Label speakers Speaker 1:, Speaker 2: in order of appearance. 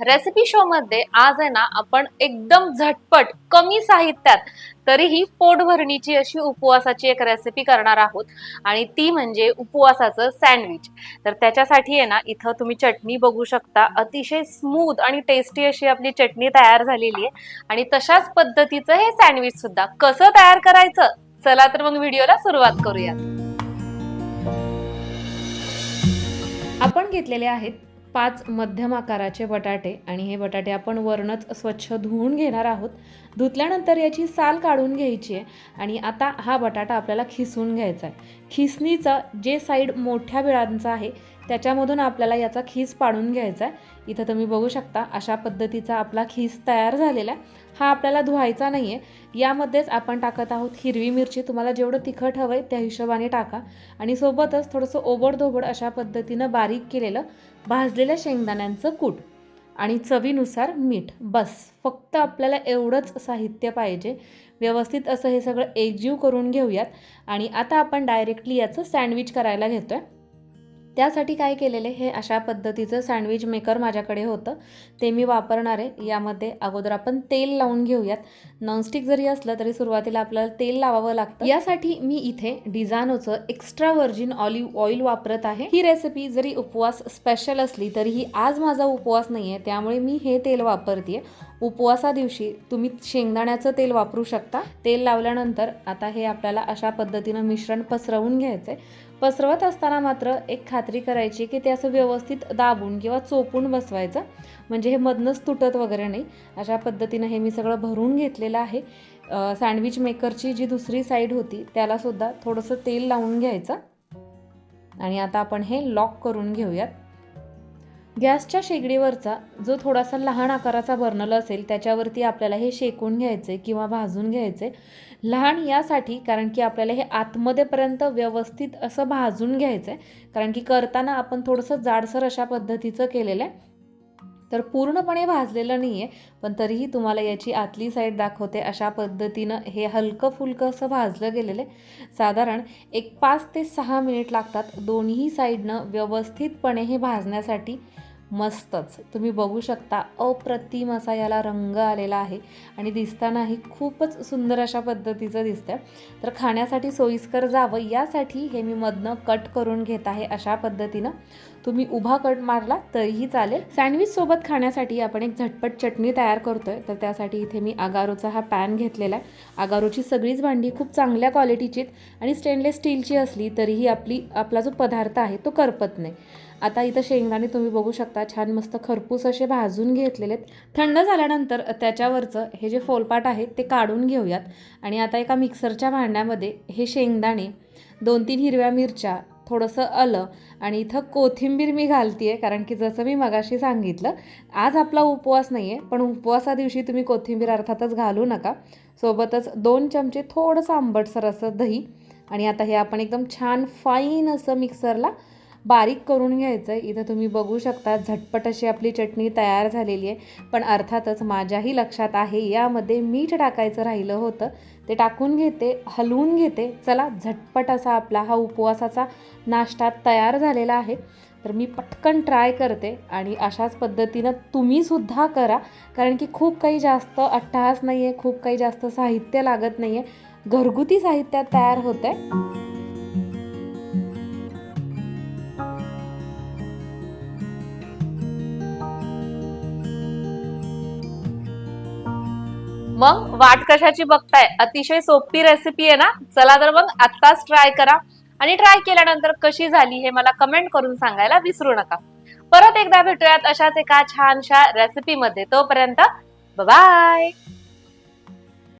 Speaker 1: Recipe show मध्ये आज आहे ना आपण एकदम झटपट कमी साहित्यात तरीही पोटभरणीची अशी उपवासाची एक रेसिपी करणार आहोत. आणि ती म्हणजे उपवासाचं सँडविच तर त्याच्यासाठी आहे ना इथं तुम्ही चटणी बघू शकता. अतिशय स्मूथ आणि टेस्टी अशी आपली चटणी तयार झालेली आहे. आणि तशाच पद्धतीचं हे सँडविच सुद्धा. कसं तयार करायचं? चला तर मग व्हिडिओला सुरुवात करूयात.
Speaker 2: आपण घेतलेले आहेत पाच मध्यम आकाराचे बटाटे आणि हे बटाटे आपण वरणच स्वच्छ धुवून घेणार आहोत. धुतल्यानंतर याची साल काढून घ्यायची आहे आणि आता हा बटाटा आपल्याला खिसून घ्यायचा आहे. खिसणीचं जे साईड मोठ्या बिळांचं आहे त्याच्यामधून आपल्याला याचा खीस पाडून घ्यायचा आहे. इथं तुम्ही बघू शकता अशा पद्धतीचा आपला खीस तयार झालेला आहे. हा आपल्याला धुवायचा नाही आहे यामध्येच आपण टाकत आहोत हिरवी मिरची. तुम्हाला जेवढं तिखट हवं आहे त्या हिशोबाने टाका. आणि सोबतच थोडंसं ओबडधोबड अशा पद्धतीनं बारीक केलेलं भाजलेल्या शेंगदाण्यांचं कूट आणि चवीनुसार मीठ. बस. फक्त आपल्याला एवढंच साहित्य पाहिजे. व्यवस्थित असं हे सगळं एकजीव करून घेऊयात. आणि आता आपण डायरेक्टली याचं सँडविच करायला घेतो आहे त्यासाठी काय केलेले? हे अशा पद्धतीचं सँडविच मेकर माझ्याकडे होतं. ते मी वापरणार आहे. यामध्ये अगोदर आपण तेल लावून घेऊयात. नॉनस्टिक जरी असलं तरी सुरुवातीला आपल्याला तेल लावावं लागतं. यासाठी मी इथे डिझानोचं एक्स्ट्रा व्हर्जिन ऑलिव्ह ऑइल वापरत आहे. ही रेसिपी जरी उपवास स्पेशल असली तरीही आज माझा उपवास नाही आहे त्यामुळे मी हे तेल वापरते उपवासा दिवशी तुम्ही शेंगदाण्याचं तेल वापरू शकता. तेल लावल्यानंतर आता हे आपल्याला अशा पद्धतीनं मिश्रण पसरवून घ्यायचं आहे. पसरवत असताना मात्र एक खात्री करायची की ते असं व्यवस्थित दाबून किंवा चोपून बसवायचं. म्हणजे हे मधनंच तुटत वगैरे नाही. अशा पद्धतीनं हे मी सगळं भरून घेतलेलं आहे. सँडविच मेकरची जी दुसरी साईड होती त्यालासुद्धा थोडंसं तेल लावून घ्यायचं. आणि आता आपण हे लॉक करून घेऊयात. गॅसच्या शेगडीवरचा जो थोडासा लहान आकाराचा बर्नल असेल त्याच्यावरती आपल्याला हे शेकून घ्यायचे किंवा भाजून घ्यायचे. लहान यासाठी कारण की आपल्याला हे आतमध्येपर्यंत व्यवस्थित असं भाजून घ्यायचं आहे कारण की करताना आपण थोडंसं जाडसर अशा पद्धतीचं केलेलं आहे. तर पूर्णपणे भाजलेलं नाही आहे पण तरीही तुम्हाला याची आतली साईड दाखवते अशा पद्धतीनं हे हलकं फुलकं असं भाजलं गेलेलं आहे. साधारण एक पाच ते सहा मिनिट लागतात दोन्ही साईडनं व्यवस्थितपणे हे भाजण्यासाठी. मस्तच. तुम्ही बघू शकता अप्रतिम असा याला रंग आलेला आहे आणि दिसतानाही खूपच सुंदर अशा पद्धतीचं दिसतं तर खाण्यासाठी सोयीस्कर जावं यासाठी हे मी मधनं कट करून घेत आहे अशा पद्धतीनं. तुम्ही उभा कट मारला तरीही चालेल. सँडविच सोबत खाण्यासाठी आपण एक झटपट चटणी तयार करतोय. तर त्यासाठी इथे मी आगारोचा हा पॅन घेतलेला आहे. आगारोची सगळीच भांडी खूप चांगल्या क्वालिटीचीत आणि स्टेनलेस स्टीलची असली तरीही आपली आपला जो पदार्थ आहे तो करपत नाही. आता इथं शेंगदाणे तुम्ही बघू शकता. छान मस्त खरपूस असे भाजून घेतलेले आहेत. थंड झाल्यानंतर त्याच्यावरचं हे जे फोलपाट आहे ते काढून घेऊयात. आणि आता एका मिक्सरच्या भांड्यामध्ये हे शेंगदाणे दोन तीन हिरव्या मिरच्या थोडंसं आलं. आणि इथं कोथिंबीर मी घालते आहे कारण की जसं मी मगाशी सांगितलं आज आपला उपवास नाही आहे पण उपवासा दिवशी तुम्ही कोथिंबीर अर्थातच घालू नका. सोबतच दोन चमचे थोडंसं आंबटसर असं दही. आणि आता हे आपण एकदम छान फाईन असं मिक्सरला बारीक करून घ्यायचं आहे इथं तुम्ही बघू शकता झटपट अशी आपली चटणी तयार झालेली आहे. पण अर्थातच माझ्याही लक्षात आहे यामध्ये मीठ टाकायचं राहिलं होतं. ते टाकून घेते हलवून घेते. चला झटपट असा आपला हा उपवासाचा नाश्ता तयार झालेला आहे. तर मी पटकन ट्राय करते आणि अशाच पद्धतीनं तुम्हीसुद्धा करा. कारण की खूप काही जास्त अट्टहास नाही आहे खूप काही जास्त साहित्य लागत नाही आहे घरगुती साहित्यात तयार होतं आहे
Speaker 1: मग वाट कशाची बघताय? अतिशय सोपी रेसिपी आहे ना? चला तर मग आत्ताच ट्राय करा. आणि ट्राय केल्यानंतर कशी झाली हे मला कमेंट करून सांगायला विसरू नका. परत एकदा भेटूयात अशाच एका छानशा रेसिपी मध्ये. तोपर्यंत बाय